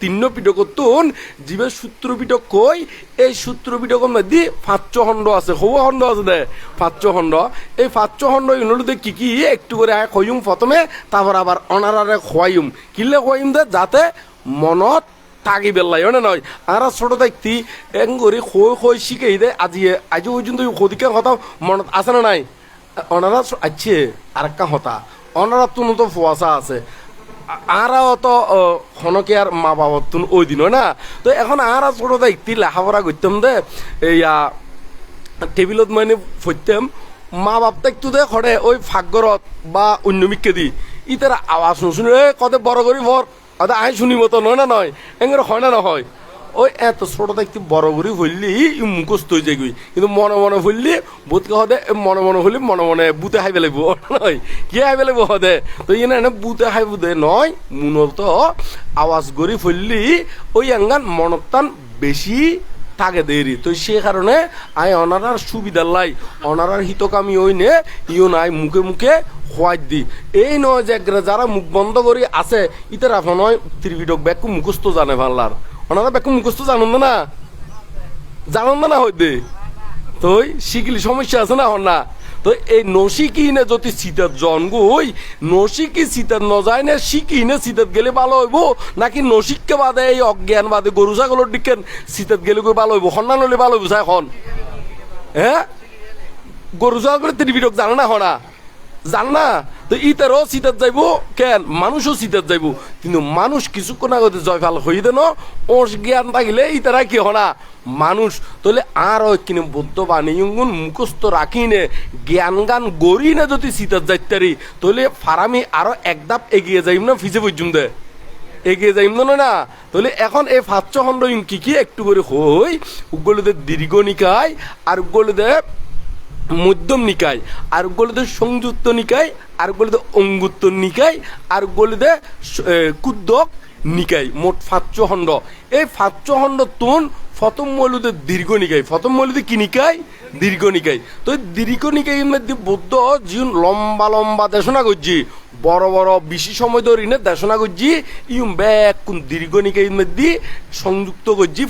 তিন্ন পিটক তুন জীবের সূত্র পিটক কই? এই সূত্র পিটকের মধ্যে পাঁচ খণ্ড আছে। হৌ খণ্ড আছে দে পাঁচ খণ্ড এই পাঁচ খণ্ড ইনলুতে কি কি? একটু করে আয় খয়ুম প্রথমে তারপর আবার অনারারে খোয়াইম কিলে খোয়াইম দে? যাতে মনত থাকি বেলাই হয় না নয় আর ছোট দেখতি এং করে খৈ খৈ শিখাই দে। আজি আজি পর্যন্ত সদিকে কথা মনত আছে না নাই? অনারা আছে আর একটা হতা অনারা তো ফুয়াশা আছে। আরা তো হনকে আর মা বাবার তুন ওই দিন না? তো এখন আর ছোট দেখতি লেখাপড়া করতাম দে, এইয়া, টেবিলত মানে ফইতাম মা বাপ একটু দে খড়ে ওই ফাগরত বা অন্য মিককে দি। ইতার আওয়াজ শুনে এ, কত বড় করি ভর আদা আই শুনিব তো নয় না নয় এঙ্গের হয় না, নহয়? ওই এত ছোট দেখতে বড় করে হইলি মুখস্থ হয়ে যায় কিন্তু মনে মনে হইলি বুতকে হদে মনে মনে হইলি, মনে মনে বুতে হাই পেলাইব নয়, কি হাই পেলাইব হদে? তো ইয়ে না বুতে হাই বুদে নয় মূলত আওয়াজ গড়ি ফেললি, ওই আঙ্গান মনতান বেশি থাকে দেরি তো সে কারণে আই অনারার সুবিধার লাই, অনারার হিতকামী ওই নে ইও নাই মুখে মুখে খোয়াই দি। এই নয় যে যারা মুখ বন্ধ করি আছে, ইতার নয়, ত্রিবিডক ব্যাকু মুখস্থ জানে ভাল্লার। ওনারা ব্যাকু মুখস্থ জানুন না জানুন না হইতে? তুই শিখলি সমস্যা আছে না না? তো এই নসিকি নে যদি শীতের জন্ম ওই নসিকি শীতের ন যায় না শিখি নে শীতের গেলে ভালো হইব? নাকি নসিককে বাদে এই অজ্ঞান বাদে গরু ছাগলের দিকে শীতের গেলে কই ভালো হইব? হন্না নলে ভালো হইব এখন হ্যাঁ? গরু ছাগলের ত্রিবিডক জানে না হনা জান না? তো ইতারও শীতের যাইব, কেন? মানুষও শীতের যাইব। কিন্তু মানুষ কিছুক্ষণ আগতে জয়ফাল হই দেন ওস জ্ঞান থাকিলে ইতারা কি হনা? মানুষ। তাহলে আর কিনে বুদ্ধ বাণী ইঙ্গুন মুখস্থ রাখি নে জ্ঞান গান গড়ি না যদি শীতের যাইতারি, তাহলে ফারামি আরও এক ধাপ এগিয়ে যাইম না? ফিজে পর্যন্ত দে। এগিয়ে যাইম না না তাহলে এখন এই পাঁচ খণ্ড কি কি? একটু করে হই। উগুলোতে দীর্ঘ নিকায়, আর উগুলোতে মধ্যম নিকায়, আর গলিতে সংযুক্ত নিকায়, আর গলিতে অঙ্গুত্ব নিকায়, আর গলিতে কুদ্দক নিকায়, মোট ফাচ্চ খণ্ড। এই ফাচ্চ খণ্ড তুন প্রথম মৌলুদের দীর্ঘ নিকায়। প্রথম মৌলুদে কি নিকায়? দীর্ঘ নিকায়। তো দীর্ঘ নিকায় মধ্যে বুদ্ধ জীবন লম্বা লম্বা দেশনা করছি বড় বড় বেশি সময় ধরে দেশনা করছি ইউম ব্যাক কোন দীর্ঘ নিকায় মধ্যে সংযুক্ত করছি